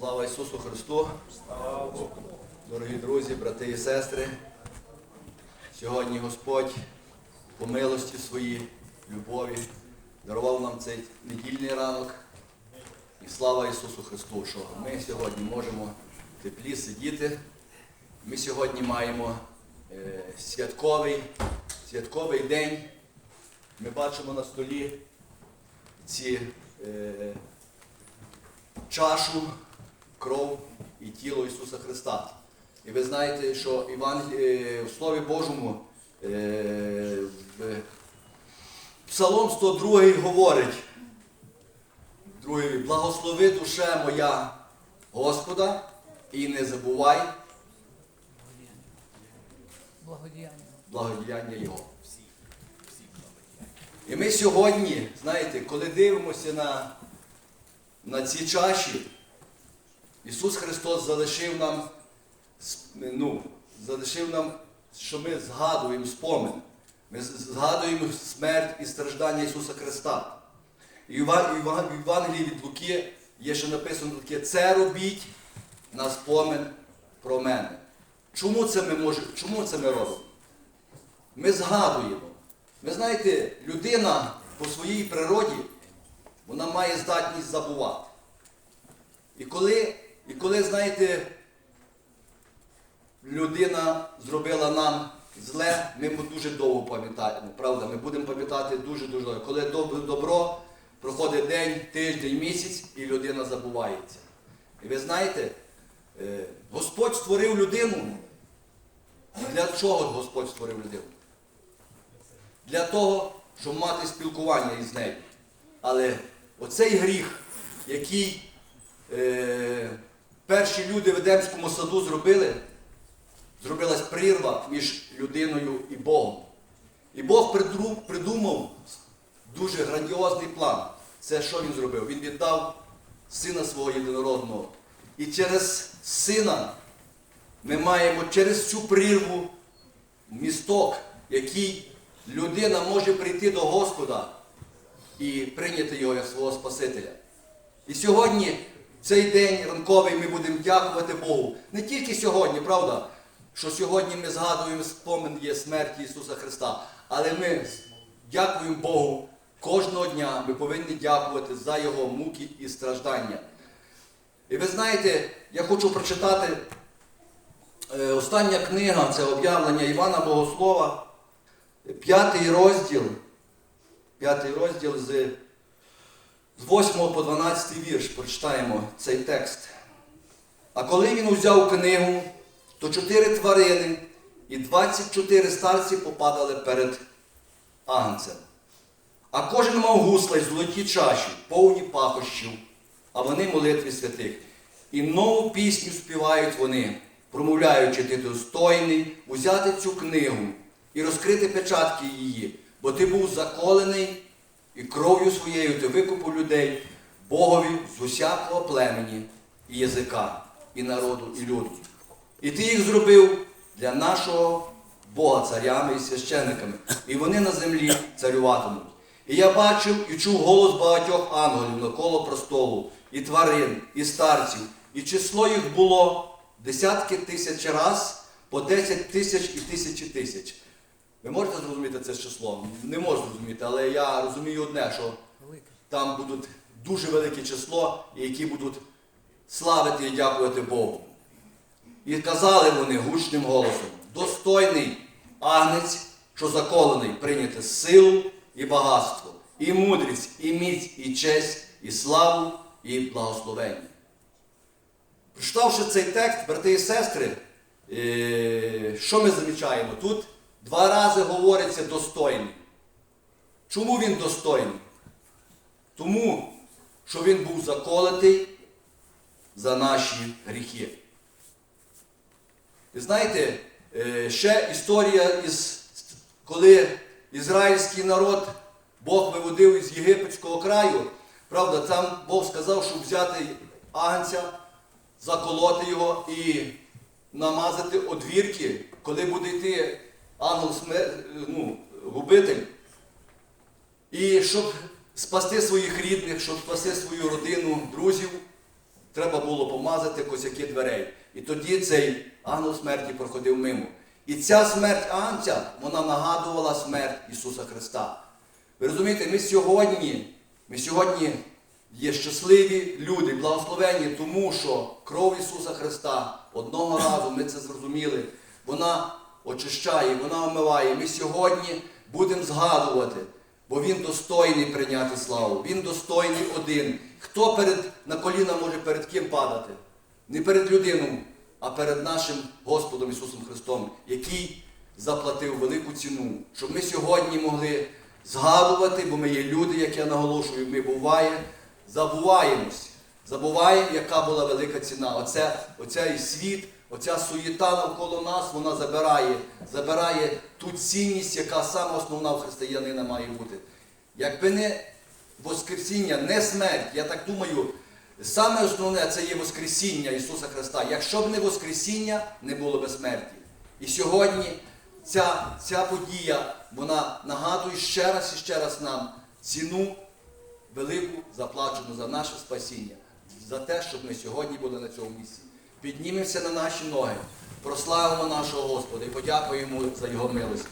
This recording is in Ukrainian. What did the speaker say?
Слава Ісусу Христу! Дорогі друзі, брати і сестри, сьогодні Господь по милості своїй, любові, дарував нам цей недільний ранок. І слава Ісусу Христу, що ми сьогодні можемо в теплі сидіти. Ми сьогодні маємо е, святковий, святковий день. Ми бачимо на столі ці е, чашу, кров і тіло Ісуса Христа. І ви знаєте, що Іван е, в Слові Божому е, в Псалом 102 говорить, другий, благослови душе моя Господа і не забувай благодіяння Його. І ми сьогодні, знаєте, коли дивимося на, на ці чаші, Ісус Христос залишив нам, ну, залишив нам, що ми згадуємо спомин. Ми згадуємо смерть і страждання Ісуса Христа. І в Євангелії від Луки є ще написано таке, це робіть на спомин про мене. Чому це ми можемо, чому це ми робимо? Ми згадуємо. Ви знаєте, людина по своїй природі, вона має здатність забувати. І коли, і коли знаєте, людина зробила нам зле, ми дуже довго пам'ятаємо. Правда, ми будемо пам'ятати дуже-дуже довго. Коли добро, проходить день, тиждень, місяць, і людина забувається. І ви знаєте, е, Господь створив людину. Для чого Господь створив людину? Для того, щоб мати спілкування із нею. Але оцей гріх, який е, перші люди в Едемському саду зробили, зробилась прірва між людиною і Богом. І Бог придумав дуже грандіозний план. Це що він зробив? Він віддав сина свого єдинородного. І через сина ми маємо через цю прірву місток, який людина може прийти до Господа і прийняти його як свого Спасителя. І сьогодні, цей день ранковий, ми будемо дякувати Богу. Не тільки сьогодні, правда, що сьогодні ми згадуємо спомин є смерті Ісуса Христа, але ми дякуємо Богу кожного дня. Ми повинні дякувати за Його муки і страждання. І ви знаєте, я хочу прочитати е, остання книга, це об'явлення Івана Богослова, п'ятий розділ, п'ятий розділ з, з 8 по 12 вірш прочитаємо цей текст. А коли він узяв книгу, то чотири тварини і 24 старці попадали перед агнцем. А кожен мав гусла й золоті чаші, повні пахощів, а вони молитві святих. І нову пісню співають вони, промовляючи, ти достойний узяти цю книгу і розкрити печатки її, бо ти був заколений і кров'ю своєю ти викупив людей Богові з усякого племені і язика, і народу, і люду. І ти їх зробив для нашого Бога царями і священниками, і вони на землі царюватимуть. І я бачив і чув голос багатьох ангелів навколо простолу, і тварин, і старців, і число їх було десятки тисяч раз, по десять тисяч і тисячі тисяч. Ви можете зрозуміти це число? Не можу зрозуміти, але я розумію одне, що там будуть дуже велике число, які будуть славити і дякувати Богу. І казали вони гучним голосом: достойний агнець, що заколений, прийняти силу і багатство, і мудрість, і міць, і честь, і славу, і благословення. Прочитавши цей текст, брати і сестри, е, що ми замічаємо? Тут два рази говориться достойний. Чому він достойний? Тому, що він був заколотий за наші гріхи. І знаєте, е, ще історія, із, коли ізраїльський народ Бог виводив із єгипетського краю, правда, там Бог сказав, щоб взяти агнця, заколоти його і намазати одвірки, коли буде йти ангел смер... ну, губитель. І щоб спасти своїх рідних, щоб спасти свою родину, друзів, треба було помазати косяки дверей. І тоді цей ангел смерті проходив мимо. І ця смерть Анця, вона нагадувала смерть Ісуса Христа. Ви розумієте, ми сьогодні, ми сьогодні є щасливі люди, благословені, тому що кров Ісуса Христа одного разу ми це зрозуміли, вона очищає, вона омиває. Ми сьогодні будемо згадувати, бо Він достойний прийняти славу. Він достойний один. Хто перед, на коліна може перед ким падати? Не перед людиною, а перед нашим Господом Ісусом Христом, який заплатив велику ціну, щоб ми сьогодні могли згадувати, бо ми є люди, як я наголошую, ми буває, забуваємось. Забуваємо, яка була велика ціна. Оце, оцей світ, оця суєта навколо нас, вона забирає, забирає ту цінність, яка саме основна в християнина має бути. Якби не Воскресіння, не смерть, я так думаю, саме основне це є Воскресіння Ісуса Христа. Якщо б не Воскресіння, не було б смерті. І сьогодні ця, ця подія, вона нагадує ще раз і ще раз нам ціну велику заплачену за наше спасіння, за те, щоб ми сьогодні були на цьому місці. Піднімемося на наші ноги, прославимо нашого Господа і подякуємо за Його милость.